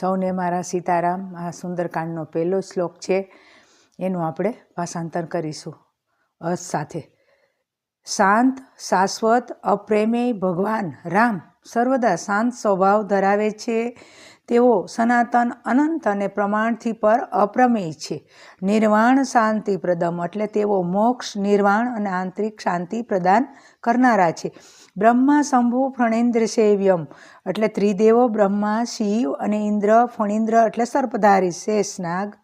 સૌને મારા સીતારામ, આ સુંદરકાંડનો પહેલો શ્લોક છે, એનું આપણે ભાષાંતર કરીશું. અસ સાથે. શાંત, શાશ્વત, અપ્રેમેય ભગવાન રામ સર્વદા શાંત સ્વભાવ ધરાવે છે. તેઓ સનાતન, અનંત અને પ્રમાણથી પર અપ્રમેય છે. નિર્વાણ શાંતિ પ્રદમ એટલે તેઓ મોક્ષ, નિર્વાણ અને આંતરિક શાંતિ પ્રદાન કરનારા છે. બ્રહ્મા શંભુ ફણેન્દ્ર સેવ્યમ એટલે ત્રિદેવો બ્રહ્મા, શિવ અને ઇન્દ્ર ફણિન્દ્ર એટલે સર્પધારી શેષનાગ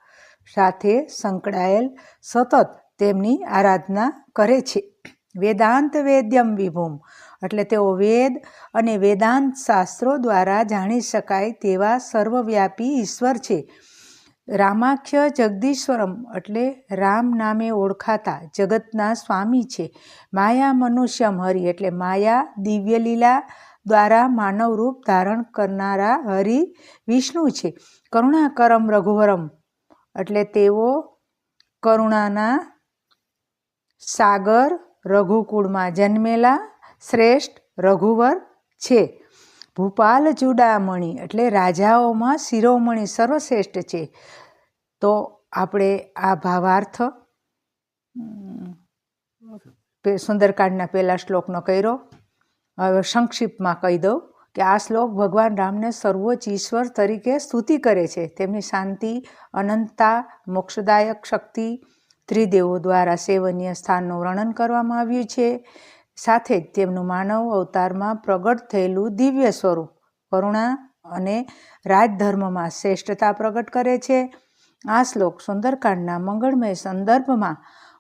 સાથે સંકળાયેલ સતત તેમની આરાધના કરે છે. વેદાંત વેદ્યમ વિભૂમ એટલે તેઓ વેદ અને વેદાંત શાસ્ત્રો દ્વારા જાણી શકાય તેવા સર્વવ્યાપી ઈશ્વર છે. રામાખ્ય જગદીશ્વરમ એટલે રામ નામે ઓળખાતા જગતના સ્વામી છે. માયા મનુષ્યમ હરિ એટલે માયા દિવ્યલીલા દ્વારા માનવ રૂપ ધારણ કરનારા હરિ વિષ્ણુ છે. કરુણાકરમ રઘુવરમ એટલે તેઓ કરુણાના સાગર રઘુકુળમાં જન્મેલા શ્રેષ્ઠ રઘુવર છે. ભૂપાલ ચૂડામણી એટલે રાજાઓમાં શિરોમણી સર્વશ્રેષ્ઠ છે. તો આપણે આ ભાવાર્થ સુંદરકાંડના પહેલા શ્લોકનો કર્યો. હવે સંક્ષિપ્તમાં કહી દઉં કે આ શ્લોક ભગવાન રામને સર્વોચ્ચ ઈશ્વર તરીકે સ્તુતિ કરે છે. તેમની શાંતિ, અનંતતા, મોક્ષદાયક શક્તિ, ત્રિદેવો દ્વારા સેવનીય સ્થાનનું વર્ણન કરવામાં આવ્યું છે. સાથે જ તેમનું માનવ અવતારમાં પ્રગટ થયેલું દિવ્ય સ્વરૂપ, કરુણા અને રાજધર્મમાં શ્રેષ્ઠતા પ્રગટ કરે છે. આ શ્લોક સુંદરકાંડના મંગળમય સંદર્ભમાં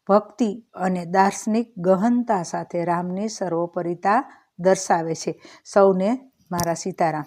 ભક્તિ અને દાર્શનિક ગહનતા સાથે રામની સર્વોપરિતા દર્શાવે છે. સૌને મારા સીતારામ.